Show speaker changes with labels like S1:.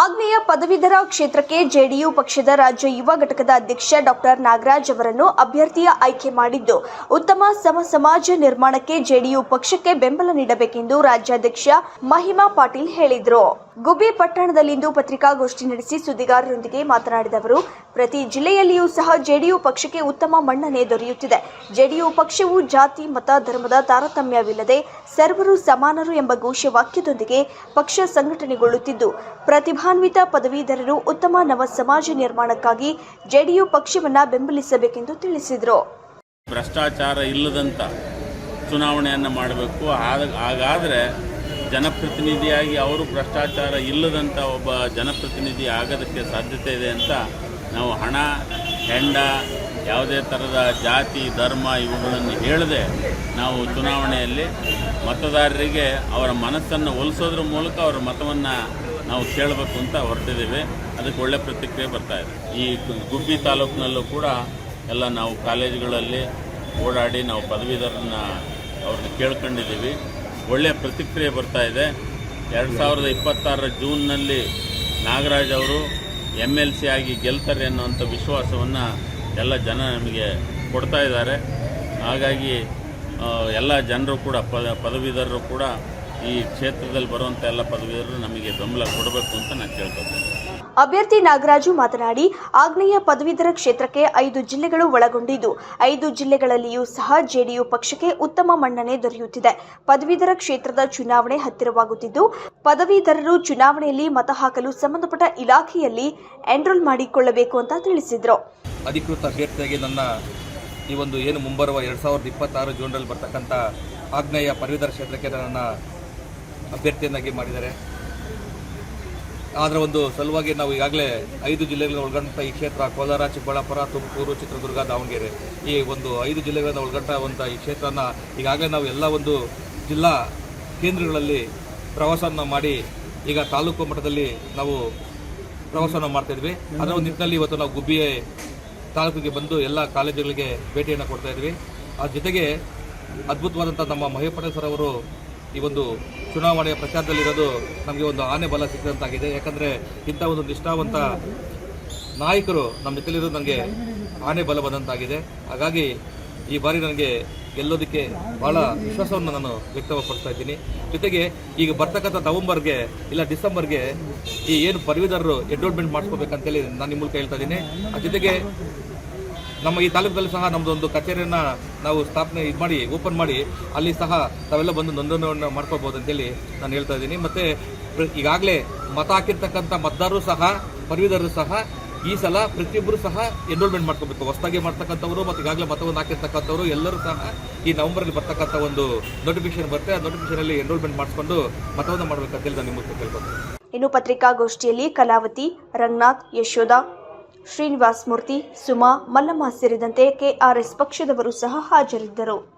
S1: ಆಗ್ನೇಯ ಪದವೀಧರ ಕ್ಷೇತ್ರಕ್ಕೆ ಜೆಡಿಯು ಪಕ್ಷದ ರಾಜ್ಯ ಯುವ ಘಟಕದ ಅಧ್ಯಕ್ಷ ಡಾಕ್ಟರ್ ನಾಗರಾಜ್ ಅವರನ್ನು ಅಭ್ಯರ್ಥಿಯ ಆಯ್ಕೆ ಮಾಡಿದ್ದು, ಉತ್ತಮ ಸಮ ಸಮಾಜ ನಿರ್ಮಾಣಕ್ಕೆ ಜೆಡಿಯು ಪಕ್ಷಕ್ಕೆ ಬೆಂಬಲ ನೀಡಬೇಕೆಂದು ರಾಜ್ಯಾಧ್ಯಕ್ಷ ಮಹಿಮಾ ಪಾಟೀಲ್ ಹೇಳಿದರು. ಗುಬ್ಬಿ ಪಟ್ಟಣದಲ್ಲಿಂದು ಪತ್ರಿಕಾಗೋಷ್ಠಿ ನಡೆಸಿ ಸುದ್ದಿಗಾರರೊಂದಿಗೆ ಮಾತನಾಡಿದ ಅವರು, ಪ್ರತಿ ಜಿಲ್ಲೆಯಲ್ಲಿಯೂ ಸಹ ಜೆಡಿಯು ಪಕ್ಷಕ್ಕೆ ಉತ್ತಮ ಮನ್ನಣೆ ದೊರೆಯುತ್ತಿದೆ. ಜೆಡಿಯು ಪಕ್ಷವು ಜಾತಿ, ಮತ, ಧರ್ಮದ ತಾರತಮ್ಯವಿಲ್ಲದೆ ಸರ್ವರು ಸಮಾನರು ಎಂಬ ಘೋಷವಾಕ್ಯದೊಂದಿಗೆ ಪಕ್ಷ ಸಂಘಟನೆಗೊಳ್ಳುತ್ತಿದ್ದು ಪ್ರತಿಭಾನ್ವಿತ ಪದವೀಧರರು ಉತ್ತಮ ನವ ಸಮಾಜ ನಿರ್ಮಾಣಕ್ಕಾಗಿ ಜೆಡಿಯು ಪಕ್ಷವನ್ನ ಬೆಂಬಲಿಸಬೇಕೆಂದು ತಿಳಿಸಿದರು.
S2: ಭ್ರಷ್ಟಾಚಾರ ಇಲ್ಲದಂಥ ಚುನಾವಣೆಯನ್ನು ಮಾಡಬೇಕು. ಹಾಗಾದರೆ ಜನಪ್ರತಿನಿಧಿಯಾಗಿ ಅವರು ಭ್ರಷ್ಟಾಚಾರ ಇಲ್ಲದಂಥ ಒಬ್ಬ ಜನಪ್ರತಿನಿಧಿ ಆಗೋದಕ್ಕೆ ಸಾಧ್ಯತೆ ಇದೆ ಅಂತ ನಾವು ಹಣ, ಹೆಂಡ, ಯಾವುದೇ ಥರದ ಜಾತಿ, ಧರ್ಮ ಇವುಗಳನ್ನು ಹೇಳದೆ ನಾವು ಚುನಾವಣೆಯಲ್ಲಿ ಮತದಾರರಿಗೆ ಅವರ ಮನಸ್ಸನ್ನು ಒಲಿಸೋದ್ರ ಮೂಲಕ ಅವರ ಮತವನ್ನು ನಾವು ಕೇಳಬೇಕು ಅಂತ ಹೊರಟಿದ್ದೀವಿ. ಅದಕ್ಕೆ ಒಳ್ಳೆ ಪ್ರತಿಕ್ರಿಯೆ ಬರ್ತಾ ಇದೆ. ಈ ಗುಬ್ಬಿ ತಾಲೂಕಿನಲ್ಲೂ ಕೂಡ ಎಲ್ಲ ನಾವು ಕಾಲೇಜುಗಳಲ್ಲಿ ಓಡಾಡಿ ನಾವು ಪದವೀಧರನ್ನ ಅವ್ರನ್ನ ಕೇಳ್ಕೊಂಡಿದ್ದೀವಿ. ಒಳ್ಳೆಯ ಪ್ರತಿಕ್ರಿಯೆ ಬರ್ತಾ ಇದೆ. ಎರಡು ಸಾವಿರದ ಇಪ್ಪತ್ತಾರರ ಜೂನ್ನಲ್ಲಿ ನಾಗರಾಜ್ ಅವರು ಎಂ ಎಲ್ ಸಿ ಆಗಿ ಗೆಲ್ತಾರೆ ಅನ್ನುವಂಥ ವಿಶ್ವಾಸವನ್ನು ಎಲ್ಲ ಜನ ನಮಗೆ ಕೊಡ್ತಾ ಇದ್ದಾರೆ. ಹಾಗಾಗಿ ಎಲ್ಲ ಜನರು ಕೂಡ, ಪದ, ಪದವೀಧರರು ಕೂಡ ಈ ಕ್ಷೇತ್ರದಲ್ಲಿ ಬರುವಂತ ಎಲ್ಲ ಪದವೀಧರರು ನಮಗೆ ಬೆಂಬಲ ಕೊಡಬೇಕು ಅಂತ ನಾನು ಕೇಳ್ಕೊತೇನೆ
S1: ಅಭ್ಯರ್ಥಿ ನಾಗರಾಜು ಮಾತನಾಡಿ ಆಗ್ನೇಯ ಪದವೀಧರ ಕ್ಷೇತ್ರಕ್ಕೆ ಐದು ಜಿಲ್ಲೆಗಳು ಒಳಗೊಂಡಿದ್ದು. ಐದು ಜಿಲ್ಲೆಗಳಲ್ಲಿಯೂ ಸಹ ಜೆಡಿಯು ಪಕ್ಷಕ್ಕೆ ಉತ್ತಮ ಮನ್ನಣೆ ದೊರೆಯುತ್ತಿದೆ. ಪದವೀಧರ ಕ್ಷೇತ್ರದ ಚುನಾವಣೆ ಹತ್ತಿರವಾಗುತ್ತಿದ್ದು ಪದವೀಧರರು ಚುನಾವಣೆಯಲ್ಲಿ ಮತ ಹಾಕಲು ಸಂಬಂಧಪಟ್ಟ ಇಲಾಖೆಯಲ್ಲಿ ಎನ್ರೋಲ್ ಮಾಡಿಕೊಳ್ಳಬೇಕು ಅಂತ ತಿಳಿಸಿದರು.
S3: ಅಧಿಕೃತ ಅಭ್ಯರ್ಥಿಯಾಗಿ ನನ್ನ ಈ ಒಂದು ಏನು ಮುಂಬರುವ ಎರಡು ಸಾವಿರದ ಇಪ್ಪತ್ತಾರು ಜೂನ್ರಲ್ಲಿ ಬರ್ತಕ್ಕಂಥ ಆಗ್ನೇಯ ಪದವೀಧರ ಕ್ಷೇತ್ರಕ್ಕೆ ನನ್ನ ಅಭ್ಯರ್ಥಿಯನ್ನಾಗಿ ಮಾಡಿದ್ದಾರೆ. ಅದರ ಒಂದು ಸಲುವಾಗಿ ನಾವು ಈಗಾಗಲೇ ಐದು ಜಿಲ್ಲೆಗಳನ್ನು ಒಳಗೊಂಡಂಥ ಈ ಕ್ಷೇತ್ರ, ಕೋಲಾರ, ಚಿಕ್ಕಬಳ್ಳಾಪುರ, ತುಮಕೂರು, ಚಿತ್ರದುರ್ಗ, ದಾವಣಗೆರೆ. ಈ ಒಂದು ಐದು ಜಿಲ್ಲೆಗಳನ್ನು ಒಳಗೊಂಡಂಥ ಈ ಕ್ಷೇತ್ರನ ಈಗಾಗಲೇ ನಾವು ಎಲ್ಲ ಒಂದು ಜಿಲ್ಲಾ ಕೇಂದ್ರಗಳಲ್ಲಿ ಪ್ರವಾಸವನ್ನು ಮಾಡಿ ಈಗ ತಾಲೂಕು ಮಟ್ಟದಲ್ಲಿ ನಾವು ಪ್ರವಾಸವನ್ನು ಮಾಡ್ತಾಯಿದ್ವಿ ಅದರ ಒಂದು ನಿಟ್ಟಿನಲ್ಲಿ ಇವತ್ತು ನಾವು ಗುಬ್ಬಿಯ ತಾಲೂಕಿಗೆ ಬಂದು ಎಲ್ಲ ಕಾಲೇಜುಗಳಿಗೆ ಭೇಟಿಯನ್ನು ಕೊಡ್ತಾಯಿದ್ವಿ ಅದ್ರ ಜೊತೆಗೆ ಅದ್ಭುತವಾದಂಥ ನಮ್ಮ ಮಹೇಶ್ ಅವರು ಈ ಒಂದು ಚುನಾವಣೆಯ ಪ್ರಚಾರದಲ್ಲಿರೋದು ನಮಗೆ ಒಂದು ಆನೆ ಬಲ ಸಿಕ್ಕಿದಂತಾಗಿದೆ. ಯಾಕಂದರೆ ಇಂಥ ಒಂದು ನಿಷ್ಠಾವಂತ ನಾಯಕರು ನಮ್ಮ ಜೊತೆಲಿರೋದು ನನಗೆ ಆನೆ ಬಲ ಬಂದಂತಾಗಿದೆ. ಹಾಗಾಗಿ ಈ ಬಾರಿ ನನಗೆ ಗೆಲ್ಲೋದಕ್ಕೆ ಬಹಳ ವಿಶ್ವಾಸವನ್ನು ನಾನು ವ್ಯಕ್ತಪಡಿಸ್ತಾ ಇದ್ದೀನಿ. ಜೊತೆಗೆ ಈಗ ಬರ್ತಕ್ಕಂಥ ನವಂಬರ್ಗೆ ಇಲ್ಲ ಡಿಸೆಂಬರ್ಗೆ ಈ ಏನು ಪದವೀಧರರು ಎನ್ರೋಲ್ಮೆಂಟ್ ಮಾಡಿಸ್ಕೋಬೇಕಂತೇಳಿ ನಾನು ನಿಮ್ಮ ಮೂಲಕ ಹೇಳ್ತಾ ಇದ್ದೀನಿ. ಜೊತೆಗೆ ನಮ್ಮ ಈ ತಾಲೂಕಲ್ಲಿ ಸಹ ನಮ್ಮದು ಒಂದು ಕಚೇರಿಯನ್ನು ನಾವು ಸ್ಥಾಪನೆ ಇದು ಮಾಡಿ, ಓಪನ್ ಮಾಡಿ, ಅಲ್ಲಿ ಸಹ ತಾವೆಲ್ಲ ಬಂದು ನೋಂದಣಿಯನ್ನು ಮಾಡ್ಕೋಬೋದು ಅಂತೇಳಿ ನಾನು ಹೇಳ್ತಾ ಇದ್ದೀನಿ. ಮತ್ತು ಈಗಾಗಲೇ ಮತ ಹಾಕಿರ್ತಕ್ಕಂಥ ಮತದಾರರು ಸಹ ಪದವೀಧರರು ಸಹ ಈ ಸಲ ಪ್ರತಿಯೊಬ್ಬರು ಸಹ ಎನ್ರೋಲ್ಮೆಂಟ್ ಮಾಡ್ಕೋಬೇಕು. ಹೊಸದಾಗಿ ಮಾಡ್ತಕ್ಕಂಥವ್ರು ಮತ್ತು ಈಗಾಗಲೇ ಮತವನ್ನು ಹಾಕಿರ್ತಕ್ಕಂಥವ್ರು ಎಲ್ಲರೂ ಸಹ ಈ ನವೆಂಬರಲ್ಲಿ ಬರ್ತಕ್ಕಂಥ ಒಂದು ನೋಟಿಫಿಕೇಶನ್ ಬರುತ್ತೆ. ಆ ನೋಟಿಫಿಕೇಶನಲ್ಲಿ ಎನ್ರೋಲ್ಮೆಂಟ್ ಮಾಡಿಸ್ಕೊಂಡು ಮತವನ್ನು ಮಾಡಬೇಕಂತೇಳಿ ನಾನು ನಿಮ್ಮ ಕೇಳ್ಕೊತೀನಿ
S1: ಇನ್ನು ಪತ್ರಿಕಾಗೋಷ್ಠಿಯಲ್ಲಿ ಕಲಾವತಿ, ರಂಗನಾಥ್, ಯಶೋಧ ಶ್ರೀನಿವಾಸ್ ಮೂರ್ತಿ ಸುಮಾ ಮಲ್ಲಮ್ಮ ಸೇರಿದಂತೆ ಕೆಆರ್ಎಸ್ ಪಕ್ಷದವರು ಸಹ ಹಾಜರಿದ್ದರು.